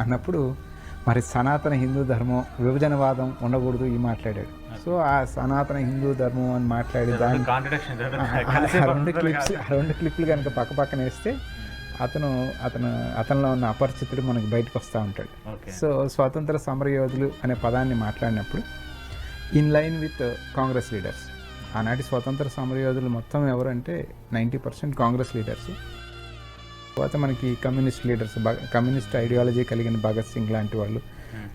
అన్నప్పుడు మరి సనాతన హిందూ ధర్మం విభజనవాదం ఉండకూడదు ఈ మాట్లాడాడు. సో ఆ సనాతన హిందూ ధర్మం అని మాట్లాడి ఆ రెండు క్లిప్స్ రెండు క్లిప్లు కనుక పక్క పక్కన వేస్తే అతను అతను అతనిలో ఉన్న అపరిచితుడు మనకి బయటకు వస్తూ ఉంటాడు. సో స్వాతంత్ర సమరయోధులు అనే పదాన్ని మాట్లాడినప్పుడు in line with Congress leaders ఆనాటి స్వాతంత్ర సమరయోధులు మొత్తం ఎవరంటే నైంటీ పర్సెంట్ కాంగ్రెస్ లీడర్స్ తర్వాత మనకి కమ్యూనిస్ట్ లీడర్స్ కమ్యూనిస్ట్ ఐడియాలజీ కలిగిన భగత్ సింగ్ లాంటి వాళ్ళు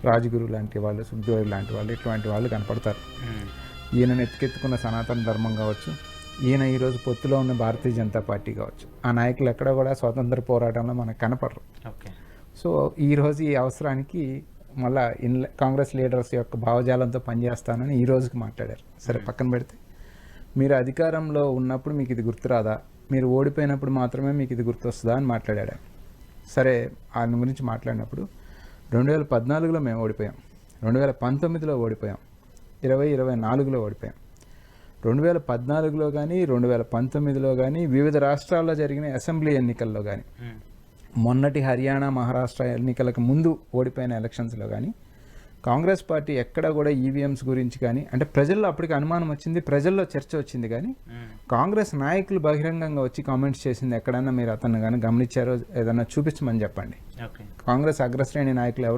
రాజగురు లాంటి వాళ్ళు సుఖ్దేవ్ లాంటి వాళ్ళు ఇట్లాంటి వాళ్ళు కనపడతారు. ఈయనను ఎత్తుకెత్తుకున్న సనాతన ధర్మం కావచ్చు ఈయన ఈరోజు పొత్తులో ఉన్న భారతీయ జనతా పార్టీ కావచ్చు. ఆ నాయకులు ఎక్కడ కూడా స్వాతంత్ర పోరాటంలో మనకు కనపడరు. ఓకే. సో ఈరోజు ఈ అవసరానికి మళ్ళా ఇన్ కాంగ్రెస్ లీడర్స్ యొక్క భావజాలంతో పనిచేస్తానని ఈ రోజుకి మాట్లాడారు. సరే పక్కన పెడితే మీరు అధికారంలో ఉన్నప్పుడు మీకు ఇది గుర్తురాదా? మీరు ఓడిపోయినప్పుడు మాత్రమే మీకు ఇది గుర్తొస్తుందా అని మాట్లాడాడు. సరే ఆయన గురించి మాట్లాడినప్పుడు రెండు వేల పద్నాలుగులో మేము ఓడిపోయాం. రెండు వేల పంతొమ్మిదిలో ఓడిపోయాం. ఇరవై ఇరవై నాలుగులో ఓడిపోయాం. రెండు వేల పద్నాలుగులో కానీ రెండు వేల పంతొమ్మిదిలో కానీ వివిధ రాష్ట్రాల్లో జరిగిన అసెంబ్లీ ఎన్నికల్లో కానీ మొన్నటి హర్యానా మహారాష్ట్ర ఎన్నికలకు ముందు ఓడిపోయిన ఎలక్షన్స్లో కానీ కాంగ్రెస్ పార్టీ ఎక్కడ కూడా ఈవీఎంస్ గురించి కానీ అంటే ప్రజల్లో అప్పటికి అనుమానం వచ్చింది ప్రజల్లో చర్చ వచ్చింది కానీ కాంగ్రెస్ నాయకులు బహిరంగంగా వచ్చి కామెంట్స్ చేసింది ఎక్కడన్నా మీరు అతను కానీ గమనించారో ఏదన్నా చూపించమని చెప్పండి. కాంగ్రెస్ అగ్రశ్రేణి నాయకులు ఎవరు?